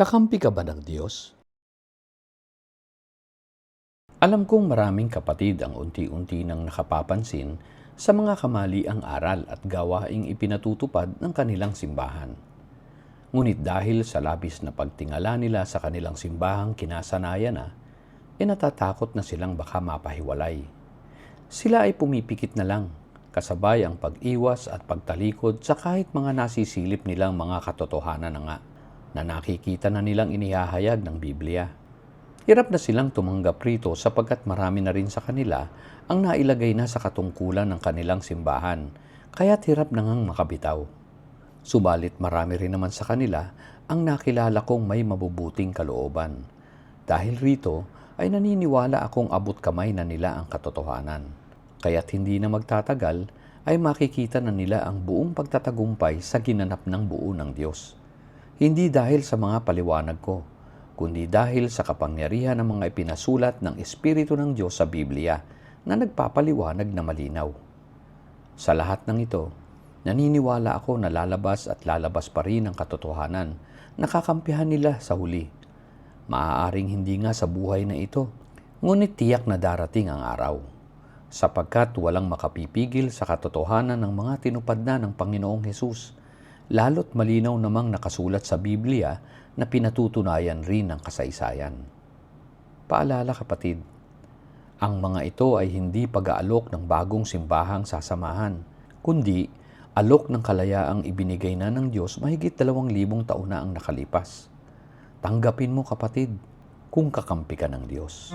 Kakampi ka ba ng Diyos? Alam kong maraming kapatid ang unti-unti nang nakapapansin sa mga kamaliang aral at gawaing ipinatutupad ng kanilang simbahan. Ngunit dahil sa labis na pagtingala nila sa kanilang simbahang kinasanayan na, e natatakot na silang baka mapahiwalay. Sila ay pumipikit na lang, kasabay ang pag-iwas at pagtalikod sa kahit mga nasisilip nilang mga katotohanan na nga na nakikita na nilang inihahayag ng Biblia. Hirap na silang tumanggap rito sapagkat marami na rin sa kanila ang nailagay na sa katungkulan ng kanilang simbahan, kaya't hirap na ngang makabitaw. Subalit marami rin naman sa kanila ang nakilala kong may mabubuting kalooban. Dahil rito ay naniniwala akong abot kamay na nila ang katotohanan. Kaya't hindi na magtatagal ay makikita na nila ang buong pagtatagumpay sa ginanap ng buo ng Diyos. Hindi dahil sa mga paliwanag ko, kundi dahil sa kapangyarihan ng mga ipinasulat ng Espiritu ng Diyos sa Biblia na nagpapaliwanag na malinaw. Sa lahat ng ito, naniniwala ako na lalabas at lalabas pa rin ang katotohanan na kakampihan nila sa huli. Maaaring hindi nga sa buhay na ito, ngunit tiyak na darating ang araw. Sapagkat walang makapipigil sa katotohanan ng mga tinupad na ng Panginoong Hesus, lalo't malinaw namang nakasulat sa Biblia na pinatutunayan rin ng kasaysayan. Paalala kapatid, ang mga ito ay hindi pag-aalok ng bagong simbahang sasamahan, kundi alok ng kalayaang ibinigay na ng Diyos mahigit dalawang libong taon na ang nakalipas. Tanggapin mo kapatid, kung kakampi ka ng Diyos.